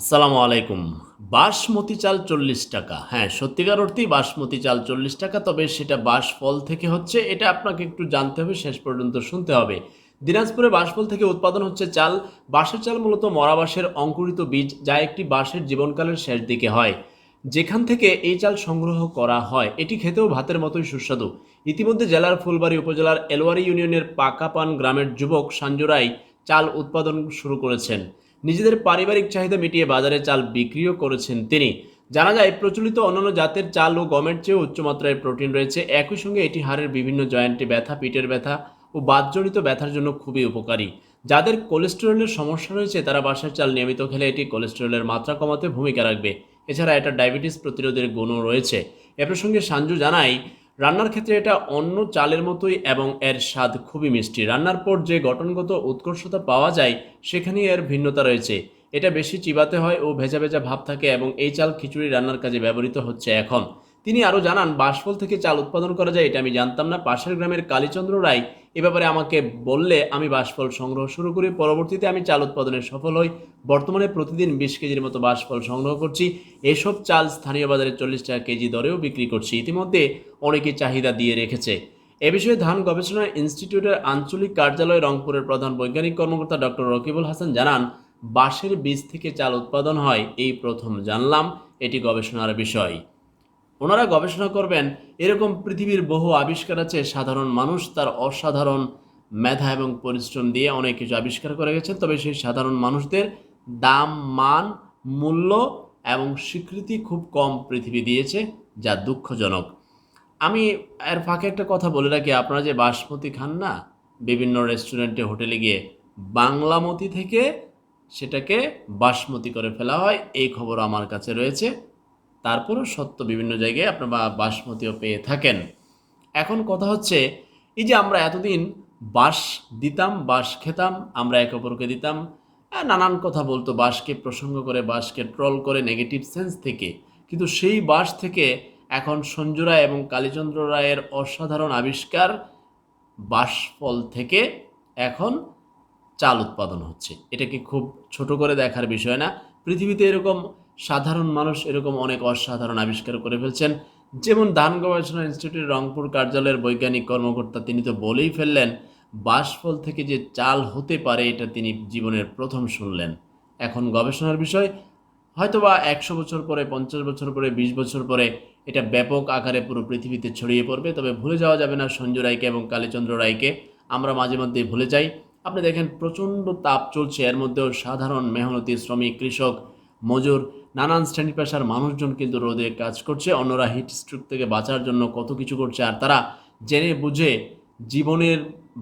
আসসালামু আলাইকুম। বাসমতি চাল চল্লিশ টাকা। হ্যাঁ সত্যিকার অর্থেই বাসমতি চাল চল্লিশ টাকা, তবে সেটা বাস ফল থেকে হচ্ছে, এটা আপনাকে একটু জানতে হবে, শেষ পর্যন্ত শুনতে হবে। দিনাজপুরে বাঁশফল থেকে উৎপাদন হচ্ছে চাল। বাঁশের চাল মূলত মরা বাঁশের অঙ্কুরিত বীজ, যা একটি বাঁশের জীবনকালের শেষ দিকে হয়। যেখান থেকে এই চাল সংগ্রহ করা হয়, এটি খেতেও ভাতের মতোই সুস্বাদু। ইতিমধ্যে জেলার ফুলবাড়ি উপজেলার এলওয়ারি ইউনিয়নের পাকাপান গ্রামের যুবক সাঞ্জুরাই চাল উৎপাদন শুরু করেছেন। নিজেদের পারিবারিক চাহিদা মিটিয়ে বাজারে চাল বিক্রিও করেছেন তিনি। জানা যায়, প্রচলিত অন্যান্য জাতের চাল ও গমের চেয়ে উচ্চমাত্রায় প্রোটিন রয়েছে। একই সঙ্গে এটি হাড়ের বিভিন্ন জয়েন্টে ব্যথা, পিঠের ব্যথা ও বাতজনিত ব্যথার জন্য খুবই উপকারী। যাদের কোলেস্টেরলের সমস্যা রয়েছে, তারা বাসার চাল নিয়মিত খেলে এটি কোলেস্টেরলের মাত্রা কমাতে ভূমিকা রাখবে। এছাড়া এটা ডায়াবেটিস প্রতিরোধের গুণও রয়েছে। এ প্রসঙ্গে সাঞ্জু জানাই রান্নার ক্ষেত্রে এটা অন্য চালের মতোই এবং এর স্বাদ খুবই মিষ্টি। রান্নার পর যে গঠনগত উৎকর্ষতা পাওয়া যায়, সেখানেই এর ভিন্নতা রয়েছে। এটা বেশি চিবাতে হয় ও ভেজা ভেজা ভাব থাকে এবং এই চাল খিচুড়ি রান্নার কাজে ব্যবহৃত হচ্ছে এখন। তিনি আরও জানান, বাঁশফল থেকে চাল উৎপাদন করা যায়, এটা আমি জানতাম না। পাশের গ্রামের কালীচন্দ্র রায় এ ব্যাপারে আমাকে বললে আমি বাঁশফল সংগ্রহ শুরু করি। পরবর্তীতে আমি চাল উৎপাদনে সফল হই। বর্তমানে প্রতিদিন বিশ কেজির মতো বাঁশফল সংগ্রহ করছি। এসব চাল স্থানীয় বাজারে চল্লিশ টাকা কেজি দরেও বিক্রি করছি। ইতিমধ্যে অনেকে চাহিদা দিয়ে রেখেছে। এ বিষয়ে ধান গবেষণা ইনস্টিটিউটের আঞ্চলিক কার্যালয় রংপুরের প্রধান বৈজ্ঞানিক কর্মকর্তা ডক্টর রকিবুল হাসান জানান, বাঁশের বীজ থেকে চাল উৎপাদন হয়, এই প্রথম জানলাম। এটি গবেষণার বিষয়। ওনারা গবেষণা করবেন, এরকম পৃথিবীর বহু আবিষ্কার আছে, সাধারণ মানুষ তার অসাধারণ মেধা এবং পরিশ্রম দিয়ে অনেক কিছু আবিষ্কার করে গেছেন। তবে সেই সাধারণ মানুষদের দাম, মান, মূল্য এবং স্বীকৃতি খুব কম পৃথিবী দিয়েছে, যা দুঃখজনক। আমি এর ফাঁকে একটা কথা বলে রাখি, আপনারা যে বাসমতি খান না, বিভিন্ন রেস্টুরেন্টে, হোটেলে গিয়ে বাংলামতি থেকে সেটাকে বাসমতি করে ফেলা হয়, এই খবর আমার কাছে রয়েছে। তারপরও সত্য বিভিন্ন জায়গায় আপনারা বা- বাসমতিও পেয়ে থাকেন। এখন কথা হচ্ছে, এই যে আমরা এতদিন বাঁশ দিতাম বাঁশ খেতাম, আমরা একে অপরকে দিতাম নানান কথা বলতো বাঁশকে প্রসঙ্গ করে বাঁশকে ট্রল করে নেগেটিভ সেন্স থেকে। কিন্তু সেই বাঁশ থেকে এখন সঞ্জু রায় এবং কালীচন্দ্র রায়ের অসাধারণ আবিষ্কার বাঁশফল থেকে এখন চাল উৎপাদন হচ্ছে। এটাকে খুব ছোট করে দেখার বিষয় না। পৃথিবীতে এরকম সাধারণ মানুষ এরকম অনেক অসাধারণ আবিষ্কার করে ফেলছেন। যেমন ধান গবেষণা ইনস্টিটিউট রংপুর কার্যালয়ের বৈজ্ঞানিক কর্মকর্তা তিনি তো বলেই ফেললেন, বাঁশফল থেকে যে চাল হতে পারে এটা তিনি জীবনের প্রথম শুনলেন। এখন গবেষণার বিষয়, হয়তোবা একশো বছর পরে, পঞ্চাশ বছর পরে, বিশ বছর পরে এটা ব্যাপক আকারে পুরো পৃথিবীতে ছড়িয়ে পড়বে। তবে ভুলে যাওয়া যাবে না সঞ্জু রায়কে এবং কালীচন্দ্র রায়কে। আমরা মাঝে মধ্যেই ভুলে যাই। আপনি দেখেন প্রচণ্ড তাপ চলছে, এর মধ্যেও সাধারণ মেহনতি শ্রমিক, কৃষক, মজুর নানান শ্রেণি পেশার মানুষজন কিন্তু রোদে কাজ করছে, অন্যরা হিট স্ট্রোক থেকে বাঁচার জন্য কত কিছু করছে, আর তারা জেনে বুঝে জীবনের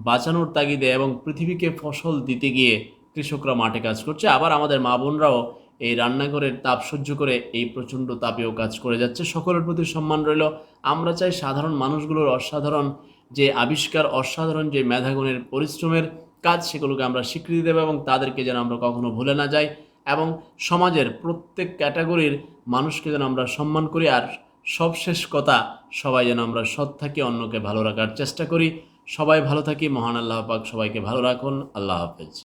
বাঁচানোর তাগিদে এবং পৃথিবীকে ফসল দিতে গিয়ে কৃষকরা মাঠে কাজ করছে। আবার আমাদের মা বোনরাও এই রান্নাঘরের তাপ সহ্য করে এই প্রচণ্ড তাপেও কাজ করে যাচ্ছে। সকলের প্রতি সম্মান রইল। আমরা চাই সাধারণ মানুষগুলোর অসাধারণ যে আবিষ্কার, অসাধারণ যে মেধাগুণের পরিশ্রমের কাজ, সেগুলোকে আমরা স্বীকৃতি দেবো এবং তাদেরকে যেন আমরা কখনো ভুলে না যাই। এবং সমাজের প্রত্যেক ক্যাটাগরির মানুষকে যেন আমরা সম্মান করি আর সবশেষ কথা, সবাই যেন আমরা সৎ থাকি, অন্যকে ভালো রাখার চেষ্টা করি। সবাই ভালো থাকি, মহান আল্লাহ পাক সবাইকে ভালো রাখুন। আল্লাহ হাফেজ।